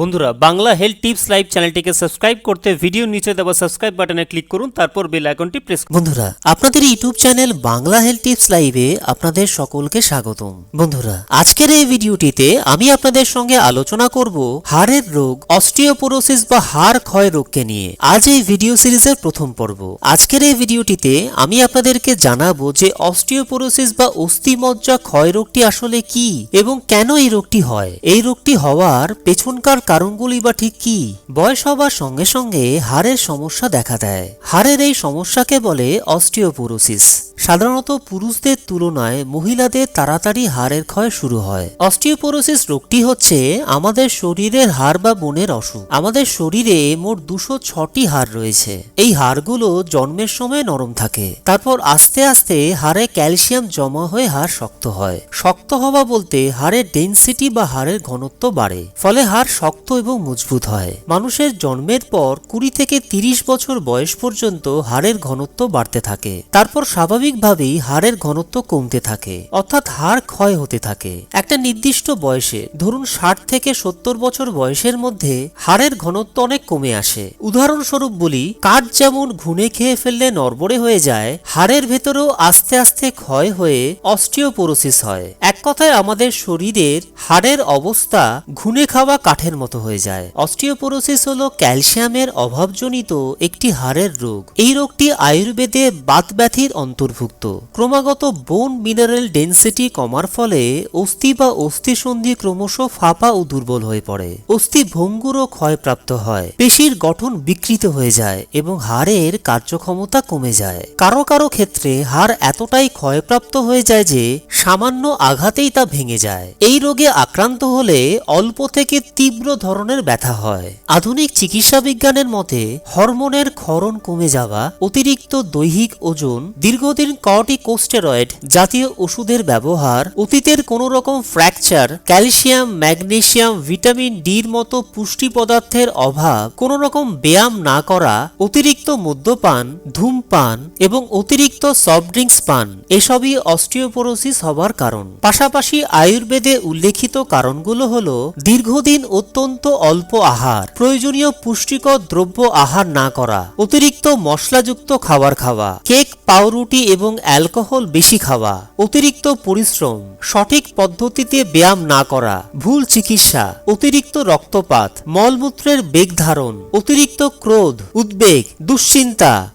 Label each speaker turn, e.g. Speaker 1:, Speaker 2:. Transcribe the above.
Speaker 1: বন্ধুরা, Bangla health tips live চ্যানেলটিকে subscribe করতে ভিডিও নিচে দেওয়া সাবস্ক্রাইব বাটনে ক্লিক করুন, তারপর বেল আইকনটি প্রেস
Speaker 2: বন্ধুরা, আপনাদের YouTube channel Bangla health tips লাইভে আপনাদের সকলকে স্বাগতম। বন্ধুরা, আজকের এই ভিডিওটিতে আমি আপনাদের সঙ্গে আলোচনা করব হাড়ের রোগ, অস্টিওপোরোসিস বা হাড় ক্ষয় রোগকে নিয়ে। আজ এই ভিডিও সিরিজের প্রথম পর্ব। আজকের এই ভিডিওটিতে আমি আপনাদেরকে জানাব যে অস্টিওপোরোসিস বা অস্থিমজ্জা ক্ষয় রোগটি আসলে কি এবং কেন এই রোগটি হয়। এই রোগটি হওয়ার পেছনকার কারণগুলি বা ঠিক কি? বয়স হবার সঙ্গে সঙ্গে হাড়ের সমস্যা দেখা দেয়। হাড়ের এই সমস্যাকে বলে অস্টিওপোরোসিস। সাধারণত পুরুষদের তুলনায় মহিলাদের তাড়াতাড়ি হাড়ের ক্ষয় শুরু হয়। অস্টিওপোরোসিস রোগটি হচ্ছে আমাদের শরীরের হাড় বা বোনের অসুখ। আমাদের শরীরে মোট দুশো ছটি হাড় রয়েছে। এই হাড়গুলো জন্মের সময় নরম থাকে। তারপর আস্তে আস্তে হাড়ে ক্যালসিয়াম জমা হয়ে হাড় শক্ত হয়। শক্ত হওয়া বলতে হাড়ের ডেন্সিটি বা হাড়ের ঘনত্ব বাড়ে। ফলে হাড় শক্ত এবং মজবুত হয়। মানুষের জন্মের পর কুড়ি থেকে তিরিশ বছর বয়স পর্যন্ত হাড়ের ঘনত্ব বাড়তে থাকে। তারপর স্বাভাবিকভাবেই হাড়ের ঘনত্ব কমতে থাকে, অর্থাৎ হাড় ক্ষয় হতে থাকে। একটা নির্দিষ্ট বয়সে, ধরুন ষাট থেকে সত্তর বছর বয়সের মধ্যে হাড়ের ঘনত্ব অনেক কমে আসে। উদাহরণস্বরূপ বলি, কাঠ যেমন ঘুনে খেয়ে ফেললে নড়বড়ে হয়ে যায়, হাড়ের ভেতরেও আস্তে আস্তে ক্ষয় হয়ে অস্টিওপোরোসিস হয়। এক কথায় আমাদের শরীরের হাড়ের অবস্থা ঘুনে খাওয়া কাঠের মতো হয়ে যায়। অস্টিওপোরোসিস হলো ক্যালসিয়ামের অভাবজনিত একটি হাড়ের রোগ। এই রোগটি আয়ুর্বেদে বাত বাতব্যাথির অন্তর্ভুক্ত। ক্রমাগত বোন মিনারেল ডেন্সিটি কমার ফলে অস্থি বা অস্থিসন্ধি ক্রমশ ফাঁপা ও দুর্বল হয়ে পড়ে। অস্থি ভঙ্গুর ও ক্ষয়প্রাপ্ত হয়। পেশির গঠন বিকৃত হয়ে যায় এবং হাড়ের কার্যক্ষমতা কমে যায়। কারও কারও ক্ষেত্রে হাড় এতটাই ক্ষয়প্রাপ্ত হয়ে যায় যে সামান্য আঘাতেই তা ভেঙে যায়। এই রোগে আক্রান্ত হলে অল্প থেকে তীব্র ধরনের ব্যথা হয়। আধুনিক চিকিৎসা বিজ্ঞানের মতে, হরমোনের ক্ষরণ কমে যাওয়া, অতিরিক্ত দৈহিক ওজন, দীর্ঘদিন কর্টিকোস্টেরয়েড জাতীয় ওষুধের ব্যবহার, অতীতের কোনো রকম ফ্র্যাকচার, ক্যালসিয়াম, ম্যাগনেসিয়াম, ভিটামিন ডির মতো পুষ্টি পদার্থের অভাব কোনো রকম ব্যায়াম না করা, অতিরিক্ত মদ্যপান, ধূমপান এবং অতিরিক্ত সফট ড্রিঙ্কস পান, এসবই অস্টিওপোরোসিস হবার কারণ। পাশাপাশি আয়ুর্বেদে উল্লেখিত কারণগুলো হল, দীর্ঘদিন অত্যন্ত অল্প আহার। প্রয়োজনীয় পুষ্টিকর দ্রব্য আহার না করা। অতিরিক্ত মশলাযুক্ত খাবার খাওয়া। কেক, পাউরুটি এবং অ্যালকোহল বেশি খাওয়া। অতিরিক্ত পরিশ্রম। সঠিক পদ্ধতিতে ব্যায়াম না করা। ভুল চিকিৎসা। অতিরিক্ত রক্তপাত। মলমূত্রের বেগ ধারণ। অতিরিক্ত ক্রোধ, উদ্বেগ, দুশ্চিন্তা।